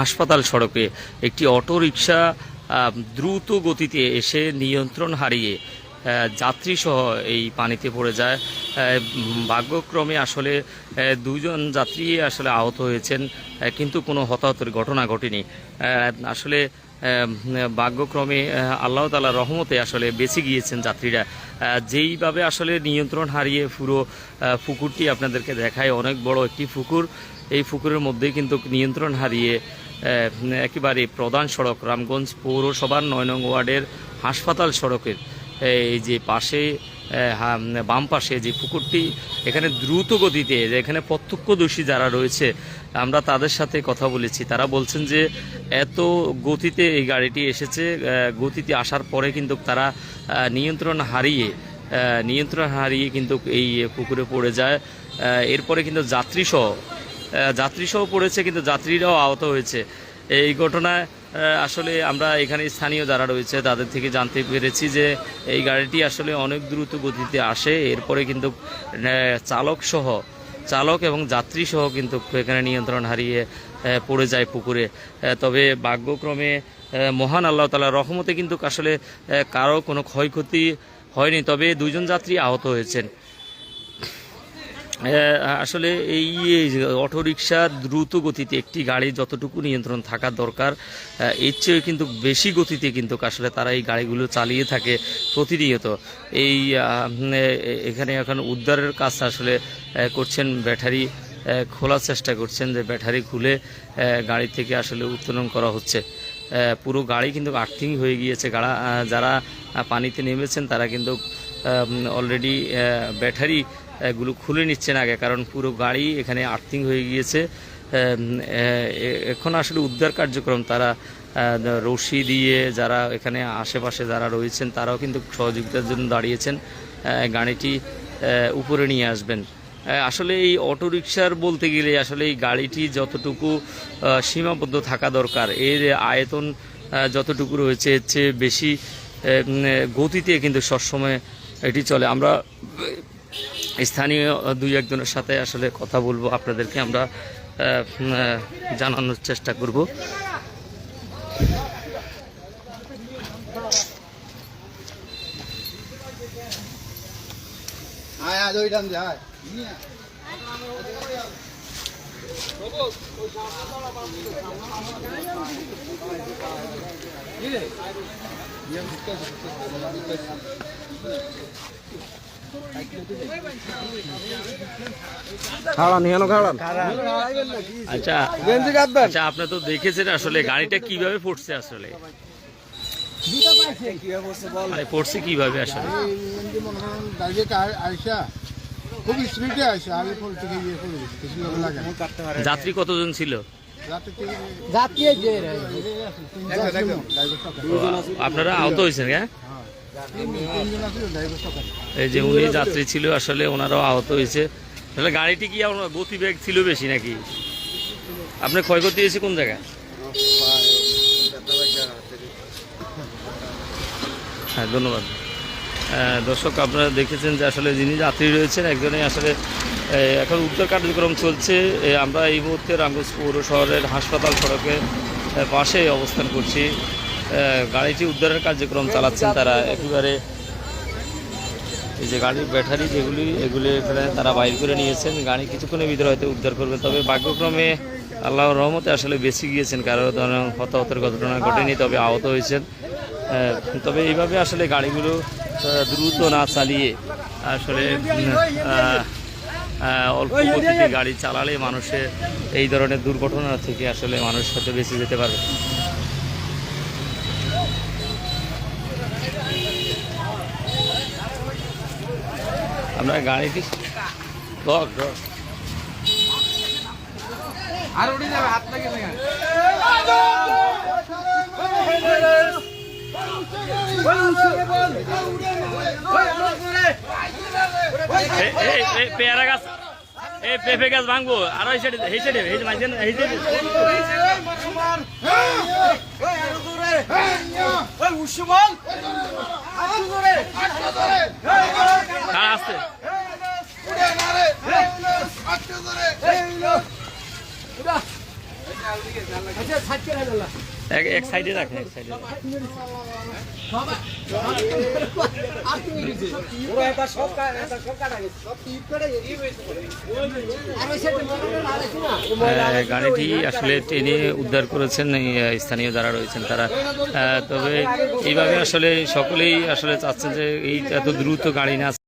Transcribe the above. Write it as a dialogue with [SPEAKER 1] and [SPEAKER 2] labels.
[SPEAKER 1] হাসপাতাল সড়কে একটি অটো রিক্সা দ্রুত গতিতে এসে নিয়ন্ত্রণ হারিয়ে যাত্রী সহ এই পানিতে পড়ে যায়। ভাগ্যক্রমে আসলে দুজন যাত্রী আসলে আহত হয়েছেন কিন্তু কোনো হতাহতের ঘটনা ঘটেনি। আসলে ভাগ্যক্রমে আল্লাহ তালার রহমতে আসলে বেঁচে গিয়েছেন যাত্রীরা। যেইভাবে আসলে নিয়ন্ত্রণ হারিয়ে পুরো পুকুরটি আপনাদেরকে দেখায়, অনেক বড় একটি পুকুর। এই পুকুরের মধ্যেই কিন্তু নিয়ন্ত্রণ হারিয়ে একেবারে প্রধান সড়ক, রামগঞ্জ পৌরসভার নয় নং ওয়ার্ডের হাসপাতাল সড়কের, এই যে পাশে বাম পাশে যে পুকুরটি, এখানে দ্রুত গতিতে এখানে প্রত্যক্ষদর্শী যারা রয়েছে, আমরা তাদের সাথে কথা বলেছি। তারা বলছেন যে এত গতিতে এই গাড়িটি এসেছে গতিতে আসার পরে কিন্তু তারা নিয়ন্ত্রণ হারিয়ে নিয়ন্ত্রণ হারিয়ে কিন্তু এই পুকুরে পড়ে যায়। এরপরে কিন্তু যাত্রী সহ যাত্রী সহ পড়েছে, কিন্তু যাত্রীরাও আহত হয়েছে। এই ঘটনায় আসলে আমরা এখানে স্থানীয় যারা রয়েছে, তাদের থেকে জানতে পেরেছি যে এই গাড়িটি আসলে অনেক দ্রুত গতিতে আসে। এরপরে কিন্তু চালক সহ চালক এবং যাত্রী সহ কিন্তু এখানে নিয়ন্ত্রণ হারিয়ে পড়ে যায় পুকুরে। তবে ভাগ্যক্রমে মহান আল্লাহ তালার রহমতে কিন্তু আসলে কারও কোনো ক্ষয়ক্ষতি হয়নি। তবে দুজন যাত্রী আহত হয়েছেন। আসলে এই অটোরিকশা দ্রুত গতিতে একটি গাড়ি যতটুকু নিয়ন্ত্রণ থাকা দরকার এর চেয়ে কিন্তু বেশি গতিতে কিন্তু আসলে তারা এই গাড়িগুলো চালিয়ে থাকে প্রতিনিয়ত। এই এখানে এখন উদ্ধারের কাজ আসলে করছেন ব্যাটারি খোলার চেষ্টা করছেন যে ব্যাটারি খুলে গাড়ি থেকে আসলে উত্তোলন করা হচ্ছে। পুরো গাড়ি কিন্তু আর্থিং হয়ে গিয়েছে। গাড়া যারা পানিতে নেমেছেন তারা কিন্তু অলরেডি ব্যাটারি আহ, গুলো খুলে নিচ্ছেন আগে কারণ পুরো গাড়ি এখানে আর্থিং হয়ে গিয়েছে। এখন আসলে উদ্ধার কার্যক্রম তারা রশি দিয়ে যারা এখানে আশেপাশে যারা রয়েছেন তারাও কিন্তু সহযোগিতার জন্য দাঁড়িয়েছেন। গাড়িটি উপরে নিয়ে আসবেন। আসলে এই অটোরিকশার বলতে গেলে আসলে এই গাড়িটি যতটুকু সীমাবদ্ধ থাকা দরকার এর আয়তন যতটুকু রয়েছে এর চেয়ে বেশি গতিতে কিন্তু সবসময় এটি চলে। আমরা স্থানীয় দুই একজনের সাথে আসলে কথা বলব আপনাদেরকে আমরা জানানোর চেষ্টা করব।
[SPEAKER 2] আয়
[SPEAKER 1] আচ্ছা আচ্ছা আপনি তো দেখেছেন আসলে গাড়িটা কীভাবে পড়ছে আসলে। মানে পড়ছে কীভাবে আসলে?
[SPEAKER 2] খুব স্পিডে আইসা আমি ফোন থেকে ইয়ে করে কিছু লোক লাগে
[SPEAKER 1] যাত্রী কতজন ছিল। আপনারা আহত হয়েছেন হ্যাঁ? এই যে উনি যাত্রী ছিল, আসলে ওনারাও আহত হয়েছে। তাহলে গাড়িটি কি আপনার গতিবেগ ছিল বেশি নাকি? আপনার ক্ষয়ক্ষতি হয়েছে কোন জায়গায়? হ্যাঁ ধন্যবাদ। দর্শক, আপনারা দেখেছেন যে আসলে যিনি যাত্রী রয়েছেন, একজনই আসলে এখন উদ্ধার কার্যক্রম চলছে। আমরা এই মুহূর্তে রাঙ্গুস পৌর শহরের হাসপাতাল সড়কে পাশে অবস্থান করছি। গাড়িটি উদ্ধারের কার্যক্রম চালাচ্ছেন তারা। একেবারে এই যে গাড়ির ব্যাটারি যেগুলি, এগুলি এখানে তারা বাইর করে নিয়েছেন। গাড়ি কিছুক্ষণের ভিতরে হয়তো উদ্ধার করবে। তবে ভাগ্যক্রমে আল্লাহর রহমতে আসলে বেশি গিয়েছেন, কারও ধরনের হতাহতের ঘটনা ঘটেনি, তবে আহত হয়েছেন। তবে এইভাবে আসলে গাড়িগুলো দ্রুত না চালিয়ে আসলে অল্প গতিতে গাড়ি চালালে মানুষের এই ধরনের দুর্ঘটনা থেকে আসলে মানুষ হয়তো বেঁচে যেতে পারবে। আমরা গাড়িটি ডগ ডগ
[SPEAKER 3] আর উঠে যাবে হাত লাগে
[SPEAKER 1] এ- এ- এ পেয়ারা গাছ এই পেঁপে গাছ ভাঙবো আর এই সাইডে এই সাইডে এই মাঝে এই সাইডে আর আসতে। এক এক সাইডে রাখেন এক সাইডে গাড়িটি আসলে টেনে উদ্ধার করেছেন এই, স্থানীয় যারা রয়েছেন তারা। আহ, তবে এইভাবে আসলে সকলেই আসলে চাচ্ছেন যে এই এত দ্রুত গাড়ি না